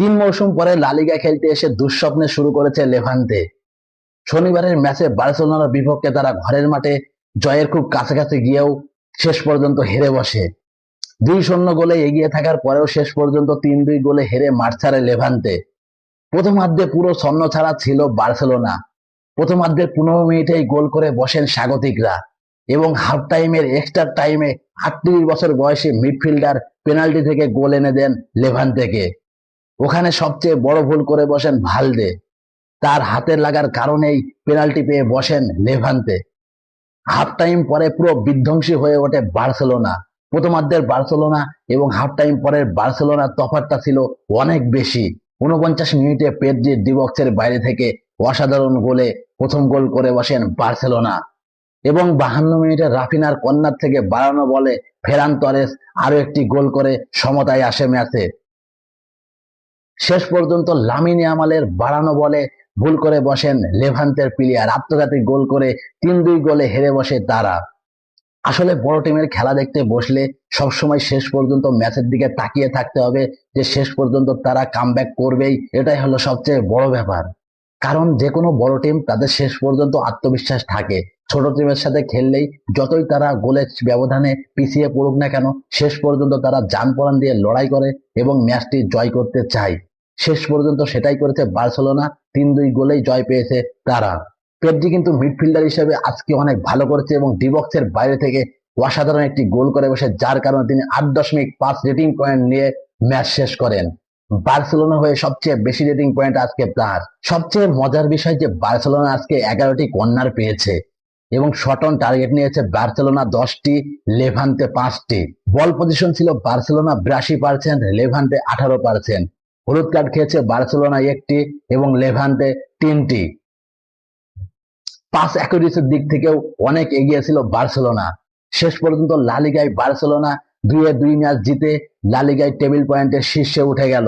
তিন মৌসুম পরে লালিগা খেলতে এসে দুঃস্বপ্নে শুরু করেছে লেভান্তে। শনিবারের ম্যাচে বার্সেলোনার বিপক্ষে তারা ঘরের মাঠে জয়ের খুব কাছাকাছি গিয়েও শেষ পর্যন্ত হেরে বসে। দুই শূন্য গোলে এগিয়ে থাকার পরেও শেষ পর্যন্ত তিন দুই গোলে হেরে মাঠ ছাড়ে লেভান্তে। প্রথমার্ধে পুরো ছন্ন ছাড়া ছিল বার্সেলোনা। প্রথমার্ধের পনেরো মিনিটেই গোল করে বসেন স্বাগতিকরা এবং হাফ টাইমের এক্সট্রা টাইমে আটত্রিশ বছর বয়সী মিডফিল্ডার পেনাল্টি থেকে গোল এনে দেন লেভান্তেকে। ওখানে সবচেয়ে বড় ভুল করে বসেন ভালদে। তার হাতের লাগার কারণেই পেনাল্টি পেয়ে বসেন লেভান্তে। হাফ টাইম পরে পুরো বিধ্বংসী হয়ে ওঠে বার্সেলোনা। প্রথমার্ধের বার্সেলোনা এবং হাফ টাইম পরের বার্সেলোনার তফাৎটা ছিল অনেক বেশি। উনপঞ্চাশ মিনিটে পেদ্রির ডিবক্সের বাইরে থেকে অসাধারণ গোলে প্রথম গোল করে বসেন বার্সেলোনা। এবং বাহান্ন মিনিটে রাফিনার কন্যার থেকে বাড়ানো বলে ফেরান তরেস আরও একটি গোল করে সমতায় আসে ম্যাচে। শেষ পর্যন্ত লামিনে আমালের বাড়ানো বলে ভুল করে বসেন লেভান্তের প্লেয়ার। আত্মঘাতী গোল করে তিন দুই গোলে হেরে বসে তারা। আসলে বড় টিমের খেলা দেখতে বসলে সবসময় শেষ পর্যন্ত ম্যাচের দিকে তাকিয়ে থাকতে হবে যে শেষ পর্যন্ত তারা কামব্যাক করবেই। এটাই হলো সবচেয়ে বড় ব্যাপার। কারণ যে কোনো বড় টিম তাদের শেষ পর্যন্ত আত্মবিশ্বাস থাকে। ছোট টিমের সাথে খেললেই যতই তারা গোলের ব্যবধানে পিছিয়ে পড়ুক না কেন, শেষ পর্যন্ত তারা যান দিয়ে লড়াই করে এবং ম্যাচটি জয় করতে চায়। শেষ পর্যন্ত সেটাই করেছে বার্সেলোনা। তিন দুই গোলেই জয় পেয়েছে তারা। পেড্রি কিন্তু মিডফিল্ডার হিসেবে আজকে অনেক ভালো করেছে এবং ডিবক্সের বাইরে থেকে অসাধারণ একটি গোল করে বসে, যার কারণে তিনি আট দশমিক পাঁচ রেটিং পয়েন্ট নিয়ে ম্যাচ শেষ করেন। বার্সেলোনা হয়ে সবচেয়ে বেশি রেটিং পয়েন্ট আজকে তার। সবচেয়ে মজার বিষয় যে বার্সেলোনা আজকে এগারোটি কর্নার পেয়েছে এবং শটন টার্গেট নিয়েছে বার্সেলোনা দশটি, লেভান্তে পাঁচটি। বল পজিশন ছিল বার্সেলোনা বিরাশি পার্সেন্ট, লেভান্তে আঠারো পার্সেন্ট। হলুদ কার্ড খেয়েছে বার্সেলোনা একটি এবং লেভান্তে তিনটি। পাস অ্যাকুরেসির দিক থেকেও অনেক এগিয়ে ছিল বার্সেলোনা। শেষ পর্যন্ত লালিগায় বার্সেলোনা দুইয়ে দুই ম্যাচ জিতে লালিগায় টেবিল পয়েন্টের শীর্ষে উঠে গেল।